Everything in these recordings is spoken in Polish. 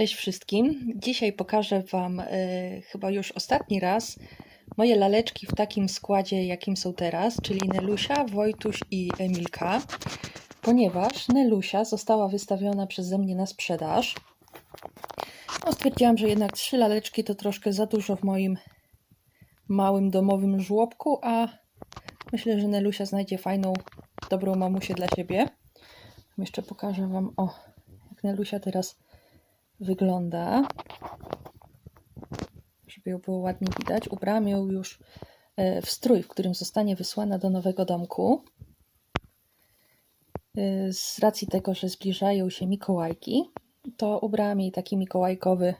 Cześć wszystkim. Dzisiaj pokażę Wam e, chyba już ostatni raz moje laleczki w takim składzie, jakim są teraz, czyli Nelusia, Wojtuś i Emilka, ponieważ Nelusia została wystawiona przeze mnie na sprzedaż. No, stwierdziłam, że jednak trzy laleczki to troszkę za dużo w moim małym domowym żłobku, a myślę, że Nelusia znajdzie fajną, dobrą mamusię dla siebie. Jeszcze pokażę Wam, o, jak Nelusia teraz wygląda. Żeby ją było ładnie widać. Ubrałam ją już e, w strój, w którym zostanie wysłana do nowego domku. E, Z racji tego, że zbliżają się Mikołajki, to ubrałam jej taki mikołajkowy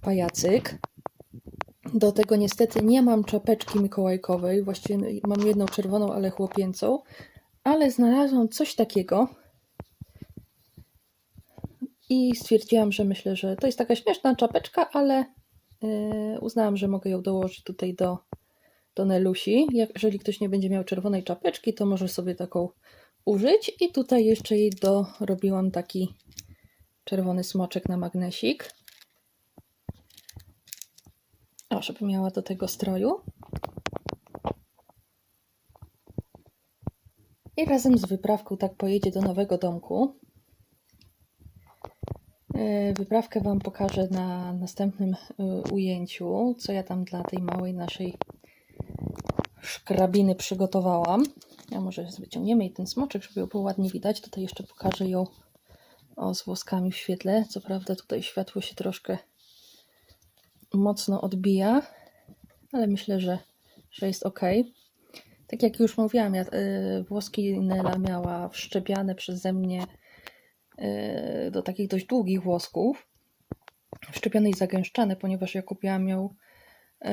pajacyk. Do tego niestety nie mam czapeczki mikołajkowej. Właściwie mam jedną czerwoną, ale chłopięcą. Ale znalazłam coś takiego, i stwierdziłam, że myślę, że to jest taka śmieszna czapeczka, ale yy, uznałam, że mogę ją dołożyć tutaj do, do Nelusi. Jak, jeżeli ktoś nie będzie miał czerwonej czapeczki, to może sobie taką użyć. I tutaj jeszcze jej dorobiłam taki czerwony smoczek na magnesik. O, żeby miała do tego stroju. I razem z wyprawką tak pojedzie do nowego domku. Wyprawkę Wam pokażę na następnym e, ujęciu, co ja tam dla tej małej naszej szkrabiny przygotowałam. Ja może wyciągniemy jej ten smoczek, żeby ją było ładnie widać. Tutaj jeszcze pokażę ją o, z włoskami w świetle. Co prawda tutaj światło się troszkę mocno odbija, ale myślę, że, że jest ok. Tak jak już mówiłam, ja, y, włoski Nela miała wszczepiane przeze mnie y, do takich dość długich włosków, wszczepione i zagęszczane, ponieważ ja kupiłam ją y,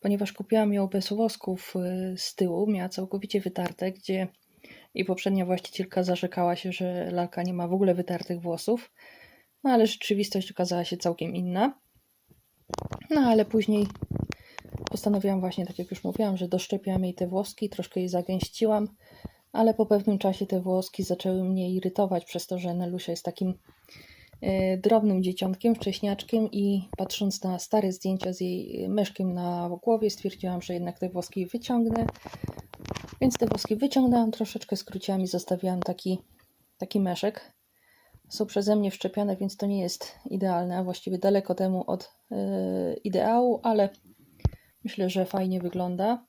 ponieważ kupiłam ją bez włosków y, z tyłu, miała całkowicie wytarte, gdzie i poprzednia właścicielka zarzekała się, że lalka nie ma w ogóle wytartych włosów, no ale rzeczywistość okazała się całkiem inna. No ale później postanowiłam właśnie, tak jak już mówiłam, że doszczepiłam jej te włoski, troszkę jej zagęściłam, ale po pewnym czasie te włoski zaczęły mnie irytować przez to, że Nelusia jest takim e, drobnym dzieciątkiem, wcześniaczkiem i patrząc na stare zdjęcia z jej myszkiem na głowie stwierdziłam, że jednak te włoski wyciągnę. Więc te włoski wyciągnęłam, troszeczkę skróciłam i zostawiłam taki, taki meszek. Są przeze mnie wszczepione, więc to nie jest idealne, właściwie daleko temu od e, ideału, ale myślę, że fajnie wygląda.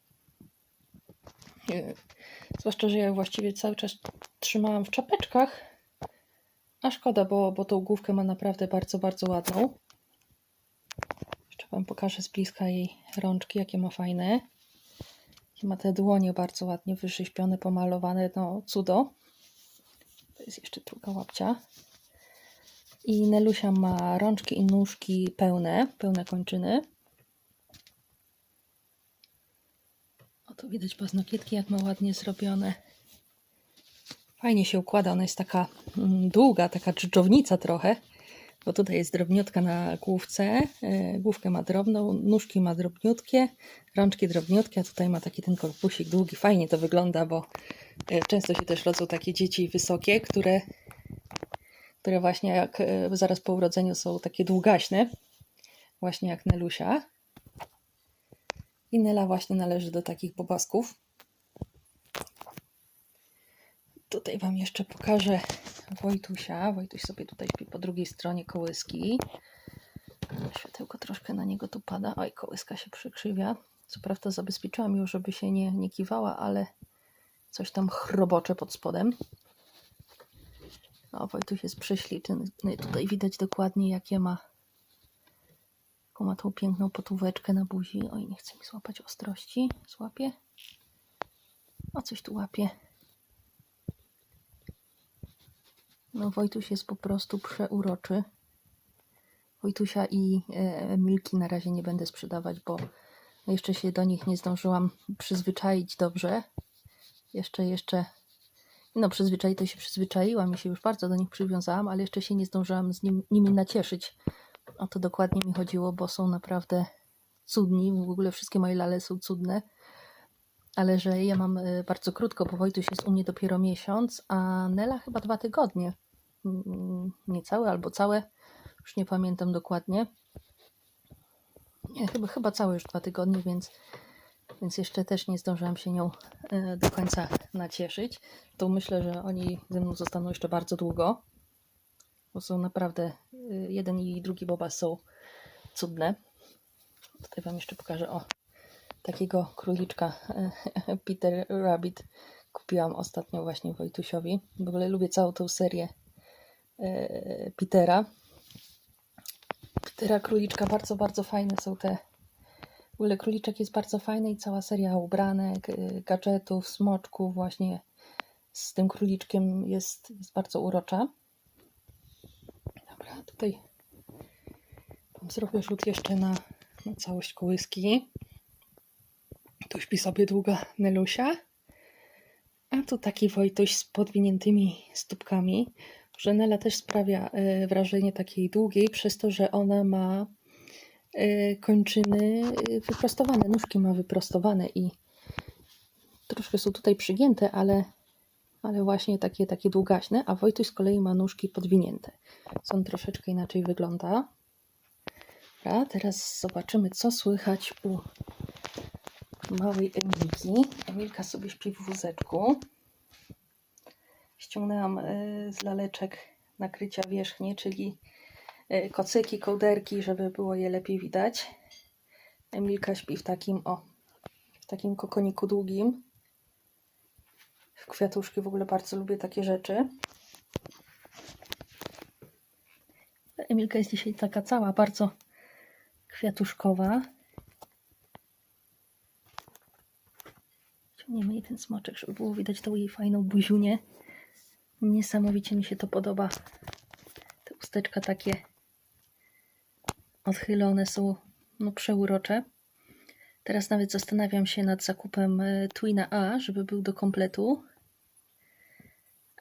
Zwłaszcza, że ja właściwie cały czas trzymałam w czapeczkach. A szkoda, bo, bo tą główkę ma naprawdę bardzo, bardzo ładną. Jeszcze Wam pokażę z bliska jej rączki, jakie ma fajne. Jakie ma te dłonie bardzo ładnie wyrzeźbione, pomalowane. No, cudo. To jest jeszcze druga łapcia. I Nelusia ma rączki i nóżki pełne, pełne kończyny. Tu widać paznokietki, jak ma ładnie zrobione. Fajnie się układa, ona jest taka mm, długa, taka dżdżownica trochę, bo tutaj jest drobniutka na główce, e, główkę ma drobną, nóżki ma drobniutkie, rączki drobniutkie, a tutaj ma taki ten korpusik długi. Fajnie to wygląda, bo e, często się też rodzą takie dzieci wysokie, które, które właśnie jak e, zaraz po urodzeniu są takie długaśne, właśnie jak Nelusia. I Nela właśnie należy do takich bobasków. Tutaj Wam jeszcze pokażę Wojtusia. Wojtuś sobie tutaj śpi po drugiej stronie kołyski. Światełko troszkę na niego tu pada. Oj, kołyska się przykrzywia. Co prawda zabezpieczyłam ją, żeby się nie, nie kiwała, ale coś tam chrobocze pod spodem. O, Wojtuś jest prześliczny. Tutaj widać dokładnie, jakie ma Ma tą piękną potóweczkę na buzi. Oj, nie chce mi złapać ostrości. Złapie. O, coś tu łapie. No, Wojtuś jest po prostu przeuroczy. Wojtusia i e, Milki na razie nie będę sprzedawać, bo jeszcze się do nich nie zdążyłam przyzwyczaić dobrze. Jeszcze, jeszcze... No, przyzwyczaić to się przyzwyczaiłam i się już bardzo do nich przywiązałam, ale jeszcze się nie zdążyłam z nim, nimi nacieszyć. O to dokładnie mi chodziło, bo są naprawdę cudni. W ogóle wszystkie moje lale są cudne. ale że ja mam y, bardzo krótko, bo Wojtuś jest u mnie dopiero miesiąc, a Nela chyba dwa tygodnie. Mm, Niecałe albo całe, już nie pamiętam dokładnie. Nie, chyba, chyba całe już dwa tygodnie, więc, więc jeszcze też nie zdążyłam się nią y, do końca nacieszyć. To myślę, że oni ze mną zostaną jeszcze bardzo długo, bo są naprawdę, y, jeden i drugi boba są cudne. Tutaj Wam jeszcze pokażę, o, takiego króliczka Peter Rabbit kupiłam ostatnio właśnie Wojtusiowi. W ogóle lubię całą tą serię e, Petera. Petera króliczka, bardzo, bardzo fajne są te. W ogóle króliczek jest bardzo fajny i cała seria ubranek, e, gadżetów, smoczków właśnie z tym króliczkiem jest, jest bardzo urocza. Tutaj zrobię rzut jeszcze na, na całość kołyski. Tu śpi sobie długa Nelusia. A tu taki Wojtuś z podwiniętymi stópkami. Że Nela też sprawia e, wrażenie takiej długiej, przez to, że ona ma e, kończyny e, wyprostowane, nóżki ma wyprostowane i troszkę są tutaj przygięte, ale, ale właśnie takie, takie długaśne, a Wojtuś z kolei ma nóżki podwinięte. Co on troszeczkę inaczej wygląda. Teraz zobaczymy, co słychać u małej Emilki. Emilka sobie śpi w wózeczku. Ściągnęłam y, z laleczek nakrycia wierzchnie, czyli y, kocyki, kołderki, żeby było je lepiej widać. Emilka śpi w takim, o, w takim kokoniku długim. Kwiatuszki w ogóle bardzo lubię takie rzeczy. Emilka jest dzisiaj taka cała, bardzo kwiatuszkowa. Ciągniemy jej ten smoczek, żeby było widać tą jej fajną buziunię. Niesamowicie mi się to podoba. Te usteczka takie odchylone są no przeurocze. Teraz nawet zastanawiam się nad zakupem e, Twina A, żeby był do kompletu.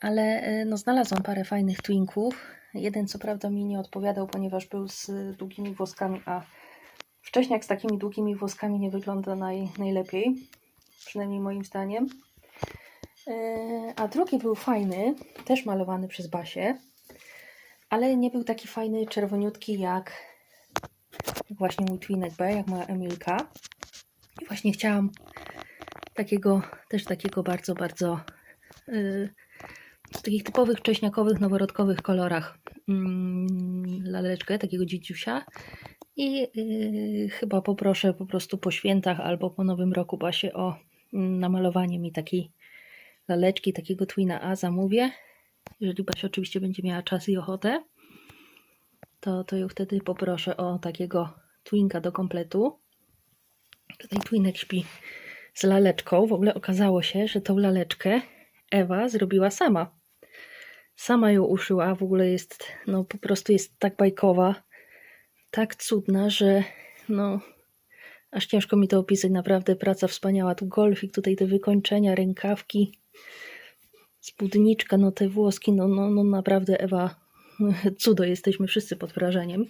Ale e, no, znalazłam parę fajnych twinków. Jeden co prawda mi nie odpowiadał, ponieważ był z długimi włoskami, a wcześniak z takimi długimi włoskami nie wygląda naj, najlepiej. Przynajmniej moim zdaniem. E, A drugi był fajny, też malowany przez Basię, ale nie był taki fajny, czerwoniutki jak właśnie mój Twinek B, jak moja Emilka. I właśnie chciałam takiego, też takiego bardzo, bardzo yy, w takich typowych wcześniakowych, noworodkowych kolorach mm, laleczkę, takiego dzidziusia. I yy, chyba poproszę po prostu po świętach albo po nowym roku Basię o mm, namalowanie mi takiej laleczki, takiego Twina A zamówię. Jeżeli Basia oczywiście będzie miała czas i ochotę, to, to ją wtedy poproszę o takiego Twinka do kompletu. Tutaj Twinek śpi z laleczką. W ogóle okazało się, że tą laleczkę Ewa zrobiła sama. Sama ją uszyła, w ogóle jest, no po prostu jest tak bajkowa, tak cudna, że no aż ciężko mi to opisać, naprawdę praca wspaniała. Tu golfik, tutaj te wykończenia, rękawki, spódniczka, no te włoski, no, no, no naprawdę Ewa, cudo, jesteśmy wszyscy pod wrażeniem.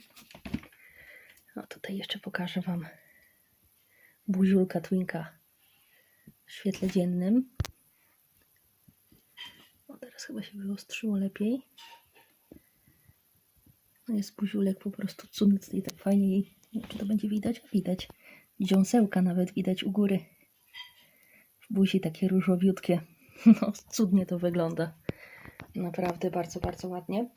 No tutaj jeszcze pokażę Wam buziulka Twinka w świetle dziennym. Teraz chyba się wyostrzyło lepiej. No jest buziulek po prostu cudny, tutaj tak fajnie jej, czy to będzie widać? Widać. Dziąsełka nawet widać u góry. W buzi takie różowiutkie. No, cudnie to wygląda. Naprawdę bardzo, bardzo ładnie.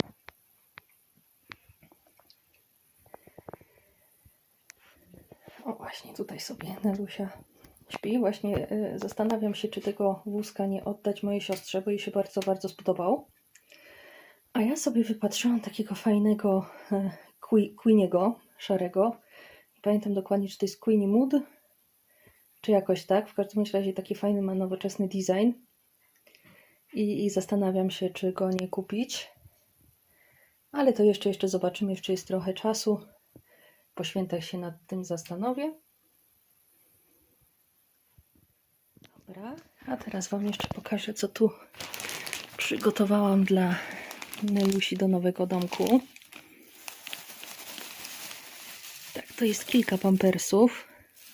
O, właśnie tutaj sobie Nelusia śpi. Właśnie y, zastanawiam się, czy tego wózka nie oddać mojej siostrze, bo jej się bardzo, bardzo spodobał. A ja sobie wypatrzyłam takiego fajnego Queeniego, szarego. Nie pamiętam dokładnie, czy to jest Queenie Mood, czy jakoś tak. W każdym razie taki fajny ma nowoczesny design. I, I zastanawiam się, czy go nie kupić. Ale to jeszcze, jeszcze zobaczymy. Jeszcze jest trochę czasu. Po świętach się nad tym zastanowię. Dobra, a teraz Wam jeszcze pokażę, co tu przygotowałam dla Nelusi do nowego domku. Tak, to jest kilka pampersów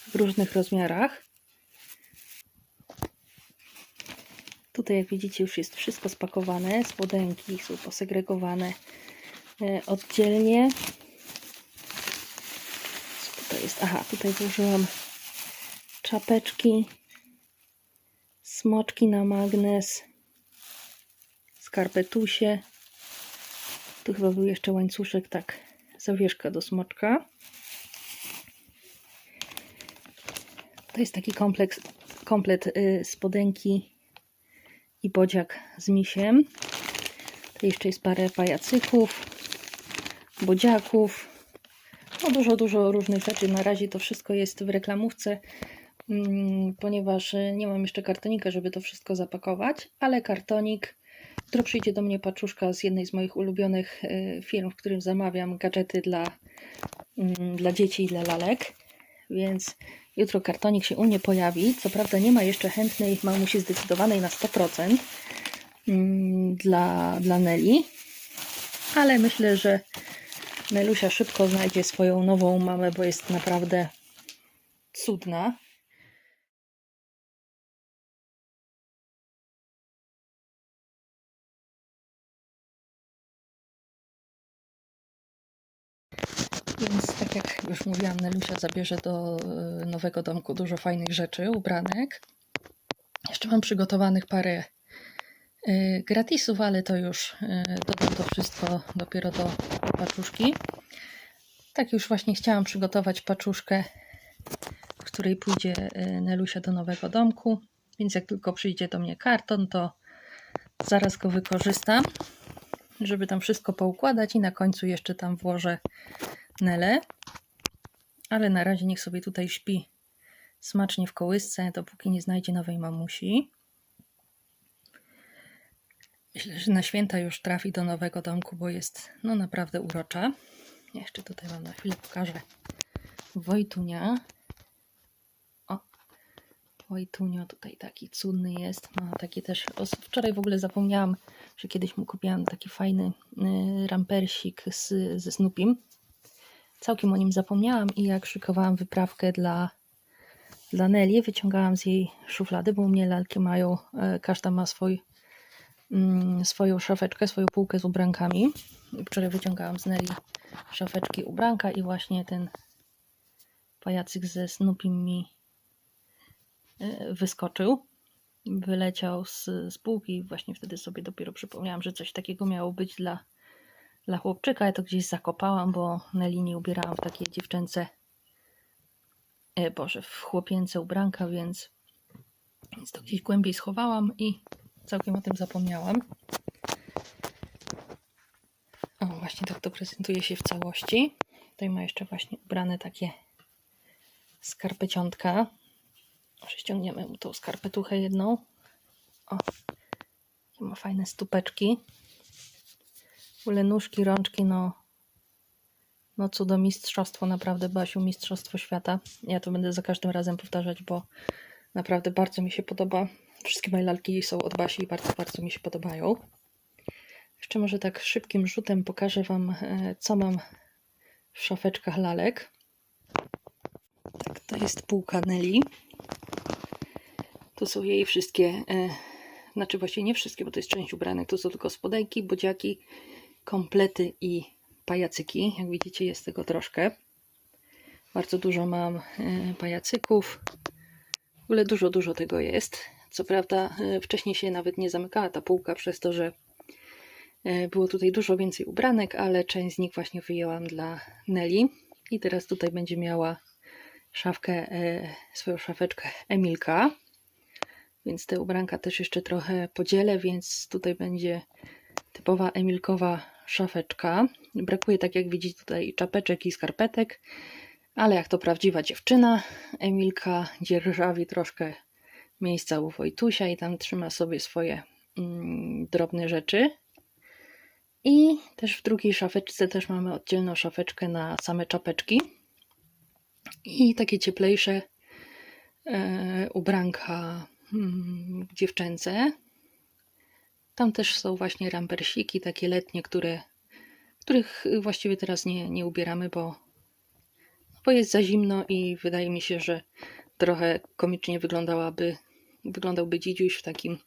w różnych rozmiarach. Tutaj, jak widzicie, już jest wszystko spakowane. Spodenki są posegregowane e, oddzielnie. Tutaj jest? Aha, tutaj włożyłam czapeczki, smoczki na magnes, skarpetusie. Tu chyba był jeszcze łańcuszek, tak, zawieszka do smoczka. To jest taki kompleks, komplet y, spodenki i bodziak z misiem. To jeszcze jest parę pajacyków, bodziaków. No dużo, dużo różnych rzeczy. Na razie to wszystko jest w reklamówce, ponieważ y, nie mam jeszcze kartonika, żeby to wszystko zapakować, ale kartonik. Jutro przyjdzie do mnie paczuszka z jednej z moich ulubionych y, firm, w którym zamawiam gadżety dla, mm, dla dzieci i dla lalek. Więc jutro kartonik się u mnie pojawi. Co prawda nie ma jeszcze chętnej mamusi zdecydowanej na 100% mm, dla, dla Neli, ale myślę, że Nelusia szybko znajdzie swoją nową mamę, bo jest naprawdę cudna. Mówiłam, Nelusia zabierze do y, nowego domku dużo fajnych rzeczy, ubranek. Jeszcze mam przygotowanych parę y, gratisów, ale to już y, dodam to wszystko dopiero do paczuszki. Tak już właśnie chciałam przygotować paczuszkę, w której pójdzie Nelusia do nowego domku. Więc jak tylko przyjdzie do mnie karton, to zaraz go wykorzystam, żeby tam wszystko poukładać i na końcu jeszcze tam włożę Nele. Ale na razie niech sobie tutaj śpi smacznie w kołysce, dopóki nie znajdzie nowej mamusi. Myślę, że na święta już trafi do nowego domku, bo jest no naprawdę urocza. Jeszcze tutaj Wam na chwilę pokażę Wojtunia. O, Wojtunio tutaj taki cudny jest. Ma taki też. Wczoraj w ogóle zapomniałam, że kiedyś mu kupiłam taki fajny y, rampersik z, ze Snoopim. Całkiem o nim zapomniałam i jak szykowałam wyprawkę dla, dla Nelly, wyciągałam z jej szuflady, bo u mnie lalki mają, e, każda ma swój, mm, swoją szafeczkę, swoją półkę z ubrankami. Wczoraj wyciągałam z Nelly szafeczki ubranka i właśnie ten pajacyk ze Snoopy mi e, wyskoczył. Wyleciał z, z półki i właśnie wtedy sobie dopiero przypomniałam, że coś takiego miało być dla dla chłopczyka. Ja to gdzieś zakopałam, bo na linii ubierałam w takie dziewczęce, e, boże, w chłopięce ubranka, więc, więc to gdzieś głębiej schowałam i całkiem o tym zapomniałam. O, właśnie tak to prezentuje się w całości. Tutaj ma jeszcze właśnie ubrane takie skarpeciątka. Może ściągniemy mu tą skarpetuchę jedną. O, ma fajne stupeczki ogóle nóżki, rączki, no, no cudo mistrzostwo, naprawdę Basiu, mistrzostwo świata. Ja to będę za każdym razem powtarzać, bo naprawdę bardzo mi się podoba. Wszystkie moje lalki są od Basi i bardzo, bardzo mi się podobają. Jeszcze może tak szybkim rzutem pokażę Wam, e, co mam w szafeczkach lalek. Tak, to jest półka Nelly. Tu są jej wszystkie, e, znaczy właściwie nie wszystkie, bo to jest część ubranek. Tu są tylko spodenki, bodziaki, komplety i pajacyki. Jak widzicie jest tego troszkę. Bardzo dużo mam e, pajacyków. W ogóle dużo, dużo tego jest. Co prawda e, wcześniej się nawet nie zamykała ta półka przez to, że e, było tutaj dużo więcej ubranek, ale część z nich właśnie wyjęłam dla Nelly. I teraz tutaj będzie miała szafkę, swoją szafeczkę Emilka. Więc te ubranka też jeszcze trochę podzielę, więc tutaj będzie typowa Emilkowa szafeczka. Brakuje, tak jak widzicie, tutaj czapeczek i skarpetek, ale jak to prawdziwa dziewczyna, Emilka dzierżawi troszkę miejsca u Wojtusia i tam trzyma sobie swoje mm, drobne rzeczy. I też w drugiej szafeczce też mamy oddzielną szafeczkę na same czapeczki. I takie cieplejsze e, ubranka mm, dziewczęce. Tam też są właśnie rampersiki, takie letnie, które, których właściwie teraz nie, nie ubieramy, bo, bo jest za zimno i wydaje mi się, że trochę komicznie wyglądałaby, wyglądałby dzidziuś w takim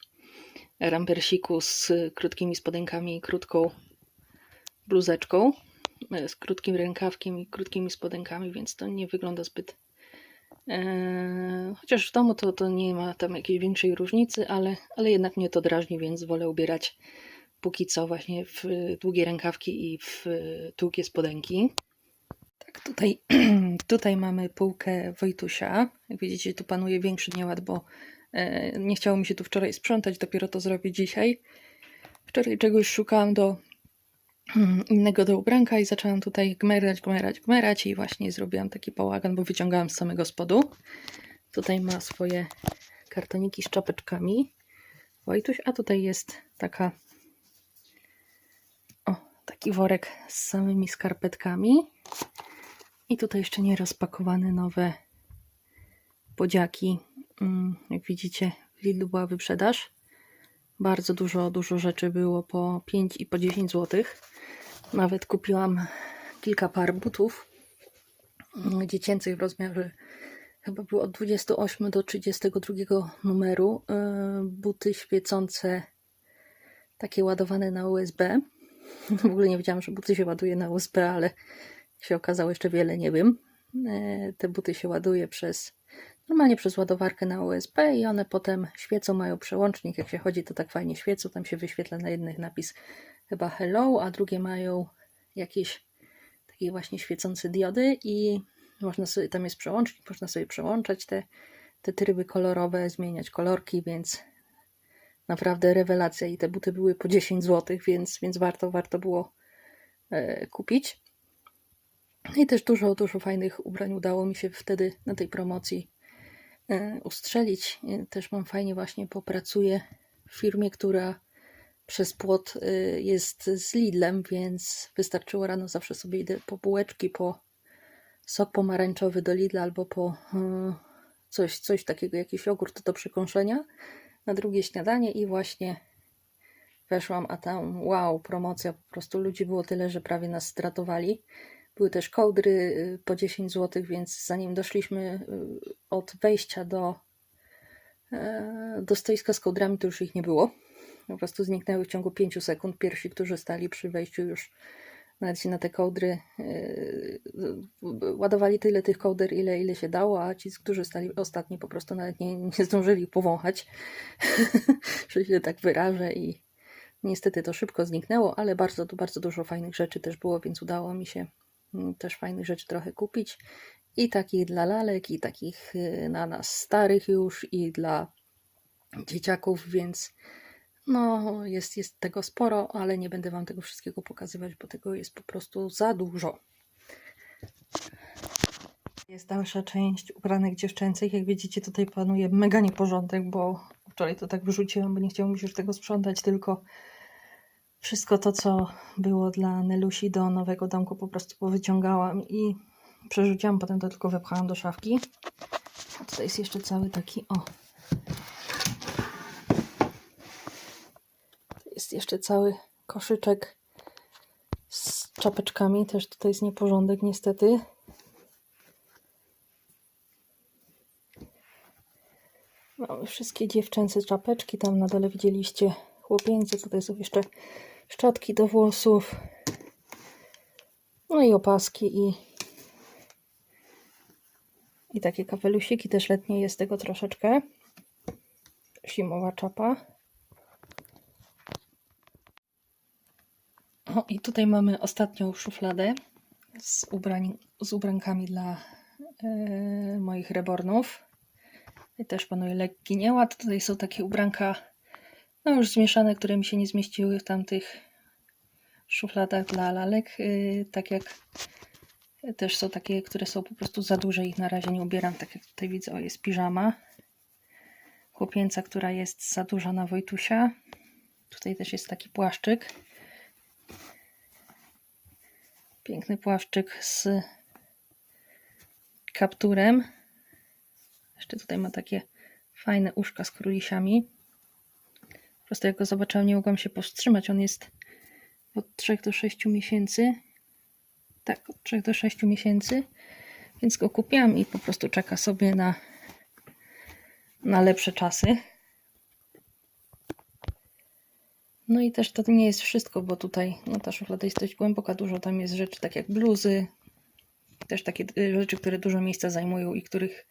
rampersiku z krótkimi spodenkami i krótką bluzeczką, e, z krótkim rękawkiem i krótkimi spodenkami, więc to nie wygląda zbyt. E, chociaż w domu to, to nie ma tam jakiejś większej różnicy, ale, ale jednak mnie to drażni, więc wolę ubierać póki co właśnie w długie rękawki i w długie spodenki. Tak, tutaj, tutaj mamy półkę Wojtusia. Jak widzicie, tu panuje większy nieład, bo e, nie chciało mi się tu wczoraj sprzątać, dopiero to zrobię dzisiaj. Wczoraj czegoś szukałam do innego do ubranka i zaczęłam tutaj gmerać, gmerać, gmerać i właśnie zrobiłam taki bałagan, bo wyciągałam z samego spodu. Tutaj ma swoje kartoniki z czapeczkami Wojtuś, a tutaj jest taka o, taki worek z samymi skarpetkami. I tutaj jeszcze nie rozpakowane nowe podziaki. Mm, Jak widzicie, w Lidlu była wyprzedaż. Bardzo dużo, dużo rzeczy było po 5 i po 10 zł. Nawet kupiłam kilka par butów mm, dziecięcych w rozmiarze chyba było od 28 do 32 numeru. Yy, Buty świecące, takie ładowane na USB. W ogóle nie wiedziałam, że buty się ładuje na USB, ale się okazało jeszcze wiele nie wiem. E, Te buty się ładuje przez normalnie przez ładowarkę na USB i one potem świecą, mają przełącznik. Jak się chodzi, to tak fajnie świecą. Tam się wyświetla na jednych napis chyba hello, a drugie mają jakieś takie właśnie świecące diody i można sobie, tam jest przełącznik, można sobie przełączać te, te tryby kolorowe, zmieniać kolorki, więc naprawdę rewelacja i te buty były po 10 zł, więc, więc warto, warto było e, kupić. I też dużo, dużo fajnych ubrań udało mi się wtedy na tej promocji e, ustrzelić. E, Też mam fajnie właśnie popracuję w firmie, która przez płot e, jest z Lidlem, więc wystarczyło rano zawsze sobie idę po bułeczki, po sok pomarańczowy do Lidla albo po e, coś, coś takiego, jakiś jogurt do przekąszenia na drugie śniadanie i właśnie weszłam, a tam wow, promocja, po prostu ludzi było tyle, że prawie nas stratowali. Były też kołdry y, po 10 zł, więc zanim doszliśmy y, od wejścia do, do stoiska z kołdrami, to już ich nie było. Po prostu zniknęły w ciągu 5 sekund. Pierwsi, którzy stali przy wejściu już nawet się na te kołdry y, ładowali tyle tych kołder, ile, ile się dało, a ci, którzy stali ostatni, po prostu nawet nie, nie zdążyli powąchać, że się tak wyrażę i niestety to szybko zniknęło, ale bardzo, bardzo dużo fajnych rzeczy też było, więc udało mi się mm, też fajnych rzeczy trochę kupić i takich dla lalek, i takich y, na nas starych już, i dla dzieciaków, więc no, jest, jest tego sporo, ale nie będę Wam tego wszystkiego pokazywać, bo tego jest po prostu za dużo. Jest dalsza część ubranek dziewczęcych. Jak widzicie, tutaj panuje mega nieporządek, bo wczoraj to tak wyrzuciłam, bo nie się już tego sprzątać, tylko wszystko to, co było dla Nelusi do nowego domku, po prostu powyciągałam i przerzuciłam, potem to tylko wepchałam do szafki. A tutaj jest jeszcze cały taki, o, jest jeszcze cały koszyczek z czapeczkami. Też tutaj jest nieporządek, niestety. Mamy wszystkie dziewczęce czapeczki. Tam na dole widzieliście chłopieńce. Tutaj są jeszcze szczotki do włosów. No i opaski i, i takie kapelusiki. Też letnie jest tego troszeczkę. Zimowa czapa. O, i tutaj mamy ostatnią szufladę z, ubrań, z ubrankami dla e, moich rebornów. I też panuje lekki nieład. Tutaj są takie ubranka, no już zmieszane, które mi się nie zmieściły w tamtych szufladach dla lalek. E, tak jak też są takie, które są po prostu za duże, ich na razie nie ubieram. Tak jak tutaj widzę, o jest piżama chłopięca, która jest za duża na Wojtusia. Tutaj też jest taki płaszczyk. Piękny płaszczyk z kapturem. Jeszcze tutaj ma takie fajne uszka z królisiami. Po prostu jak go zobaczyłam, nie mogłam się powstrzymać. On jest od 3 do 6 miesięcy. Tak, od 3 do 6 miesięcy. Więc go kupiłam i po prostu czeka sobie na, na lepsze czasy. No i też to nie jest wszystko, bo tutaj no ta szuflada jest dość głęboka, dużo tam jest rzeczy, tak jak bluzy, też takie y, rzeczy, które dużo miejsca zajmują i których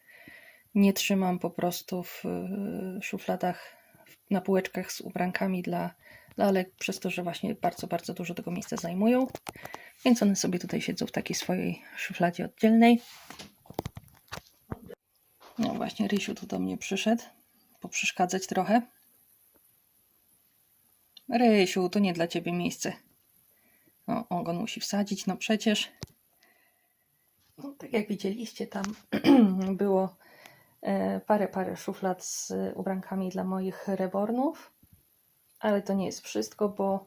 nie trzymam po prostu w y, szufladach, na półeczkach z ubrankami dla lalek, przez to, że właśnie bardzo, bardzo dużo tego miejsca zajmują. Więc one sobie tutaj siedzą w takiej swojej szufladzie oddzielnej. No właśnie, Rysiu tu do mnie przyszedł, poprzeszkadzać trochę. Rysiu, to nie dla ciebie miejsce. O, on go musi wsadzić, no przecież. No, tak jak widzieliście, tam było e, parę, parę szuflad z ubrankami dla moich rebornów. Ale to nie jest wszystko, bo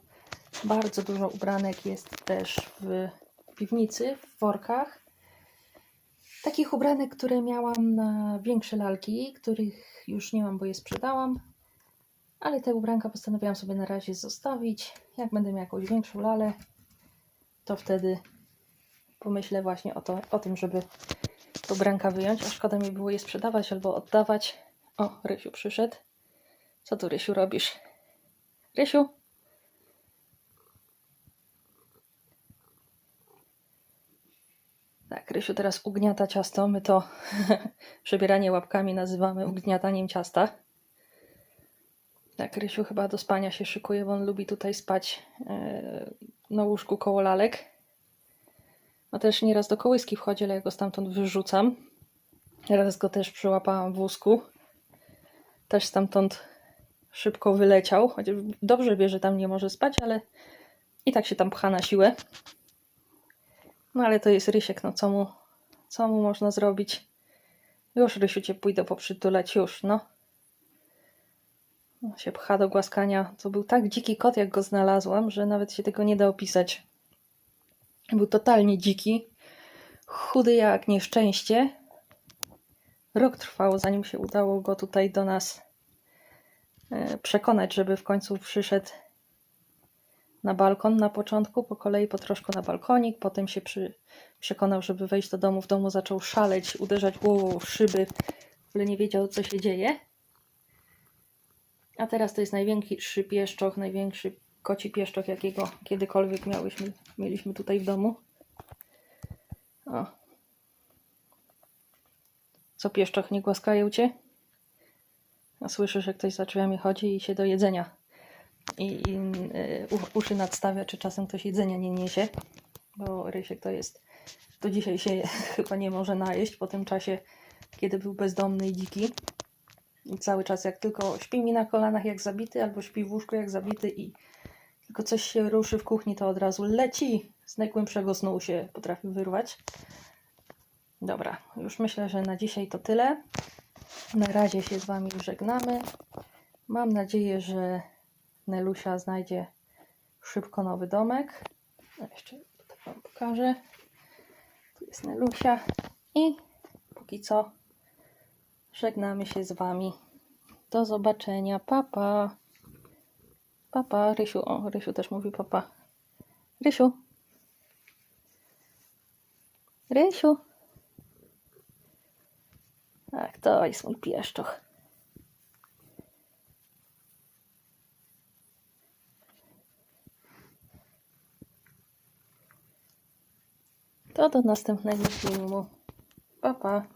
bardzo dużo ubranek jest też w piwnicy, w workach. Takich ubranek, które miałam na większe lalki, których już nie mam, bo je sprzedałam. Ale te ubranka postanowiłam sobie na razie zostawić. Jak będę miała jakąś większą lalę, to wtedy pomyślę właśnie o, to, o tym, żeby te ubranka wyjąć. A szkoda mi było je sprzedawać albo oddawać. O, Rysiu przyszedł. Co tu, Rysiu, robisz? Rysiu? Tak, Rysiu teraz ugniata ciasto. My to przebieranie łapkami nazywamy ugniataniem ciasta. Tak, Rysiu chyba do spania się szykuje, bo on lubi tutaj spać e, na łóżku koło lalek. No też nieraz do kołyski wchodzi, ale ja go stamtąd wyrzucam. Raz go też przyłapałam w wózku. Też stamtąd szybko wyleciał, chociaż dobrze wie, że tam nie może spać, ale i tak się tam pcha na siłę. No ale to jest Rysiek, no co mu, co mu można zrobić? Już Rysiu cię pójdę poprzytulać, już, no. No, się pcha do głaskania. To był tak dziki kot, jak go znalazłam, że nawet się tego nie da opisać. Był totalnie dziki, chudy jak nieszczęście. Rok trwało, zanim się udało go tutaj do nas e, przekonać, żeby w końcu przyszedł na balkon na początku, po kolei po troszku na balkonik, potem się przy, przekonał, żeby wejść do domu. W domu zaczął szaleć, uderzać głową w szyby, w ogóle nie wiedział, co się dzieje. A teraz to jest największy pieszczoch, największy koci pieszczoch, jakiego kiedykolwiek miałyśmy, mieliśmy tutaj w domu. O. Co pieszczoch, nie głaskają cię? A słyszysz, że ktoś za drzwiami chodzi i się do jedzenia i, i y, uszy nadstawia, czy czasem ktoś jedzenia nie niesie, bo Rysiek to jest, do dzisiaj się chyba nie może najeść po tym czasie, kiedy był bezdomny i dziki. Cały czas jak tylko śpi mi na kolanach jak zabity, albo śpi w łóżku jak zabity i tylko coś się ruszy w kuchni, to od razu leci. Z najgłębszego snu się potrafi wyrwać. Dobra, już myślę, że na dzisiaj to tyle. Na razie się z Wami żegnamy. Mam nadzieję, że Nelusia znajdzie szybko nowy domek. Jeszcze Wam pokażę. Tu jest Nelusia. I póki co żegnamy się z Wami. Do zobaczenia. Papa. Papa. Rysiu. O, Rysiu też mówi papa. Rysiu. Rysiu. Tak, to jest mój pieszczoch. To do następnego filmu. Pa, pa.